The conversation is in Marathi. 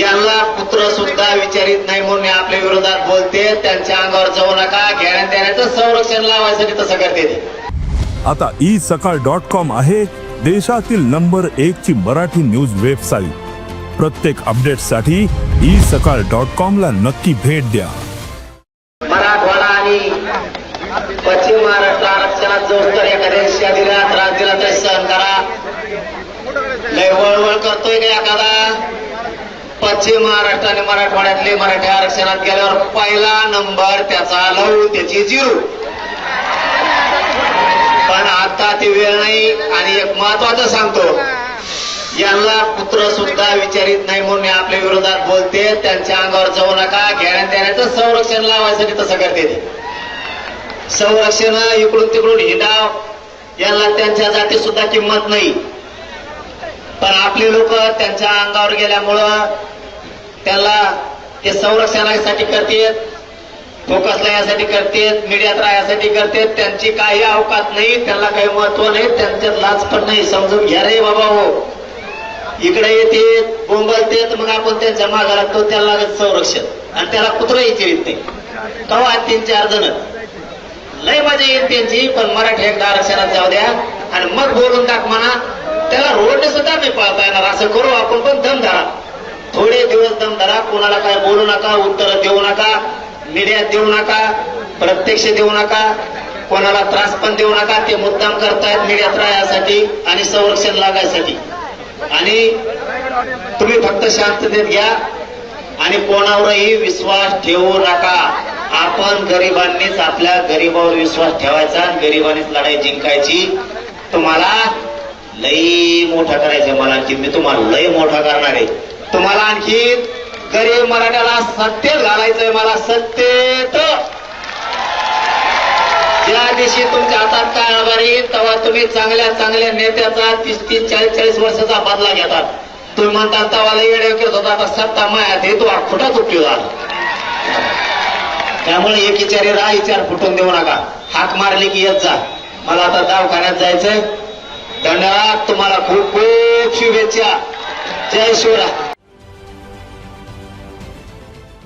यांना पुत्र सुद्धा विचारित नाही म्हणून आपल्या विरोधात बोलते. त्यांच्या अंगावर जाऊ नका. देण्याचं संरक्षण लावायसाठी तसं करते ते. आता ई सकाळ डॉट कॉम आहे. देशातील नंबर एक ची मराठी न्यूज वेबसाईट. प्रत्येक अपडेटसाठी ई सकाळ डॉट कॉम ला नक्की भेट द्या. मराठवाडा आणि पश्चिम महाराष्ट्र आरक्षणात जो तर एखाद्या त्रास दिला सहन करा. लय वळवळ करतोय का एखादा? पश्चिम महाराष्ट्र आणि मराठवाड्यातले मराठी आरक्षणात गेल्यावर पहिला नंबर त्याचा लव त्याची झिरू पण आता ती वेळ नाही आणि एक महत्वाचं सांगतो. यांना पुत्र सुद्धा विचारित नाही म्हणून हे आपल्या विरोधात बोलते. त्यांच्या अंगावर जाऊ नका. घेण्यात देण्याचं संरक्षण लावायसाठी तसं करते ते. संरक्षण इकडून तिकडून हिंडाव. यांना त्यांच्या जाती सुद्धा किंमत नाही. पण आपले लोक त्यांच्या अंगावर गेल्यामुळं त्याला ते संरक्षणासाठी करतेत फोकसला यासाठी करतेत मीडियात राहण्यासाठी करतेत. त्यांची काही अवकात नाही त्यांना काही महत्त्व नाही त्यांच्यात लाच पण नाही. समजून घ्या रे बाबा हो. इकडे येते बोंबलतेत मग आपण त्यांच्या मागा लागतो त्याला लागत संरक्षण. आणि त्याला कुत्र विचारित नाही. कवा तीन चार जण? लय मजा येईल त्यांची पण मराठी एकदा आरक्षणात जाऊ द्या. आणि मग बोलून टाक म्हणा. त्याला रोडने सुद्धा नाही पाळता येणार असं करू आपण पण दम थोडे दिवस दम धरा कोणाला काय बोलू नका उत्तर देऊ नका मीडियात देऊ नका प्रत्यक्ष देऊ नका कोणाला त्रास पण देऊ नका ते मुद्दाम करतायत मीडियात राहण्यासाठी आणि संरक्षण लागायसाठी. आणि तुम्ही फक्त शांततेत घ्या आणि कोणावरही विश्वास ठेवू नका. आपण गरिबांनीच आपल्या गरिबावर विश्वास ठेवायचा आणि गरिबांनीच लढाई जिंकायची. तुम्हाला लई मोठा करायचं मला की मी तुम्हाला लई मोठा करणार आहे. तुम्हाला आणखी गरीब मराठ्याला सत्तेत घालायचंय मला सत्तेत. ज्या दिवशी तुमच्या हातात काय आभार येईल तेव्हा तुम्ही चांगल्या चांगल्या नेत्याचा तीस तीस चाळीस चाळीस वर्षाचा बदला घेतात. तुम्ही म्हणता तवाला येडे करत होता आता सत्ता मायात हे तू फुटाच उपयोग झाला त्यामुळे एक विचारी रा विचार फुटून देऊ नका. हाक मारली की येत जा. मला आता दवाखान्यात जायचंय. धन्यवाद तुम्हाला खूप खूप शुभेच्छा. जय शिवराय.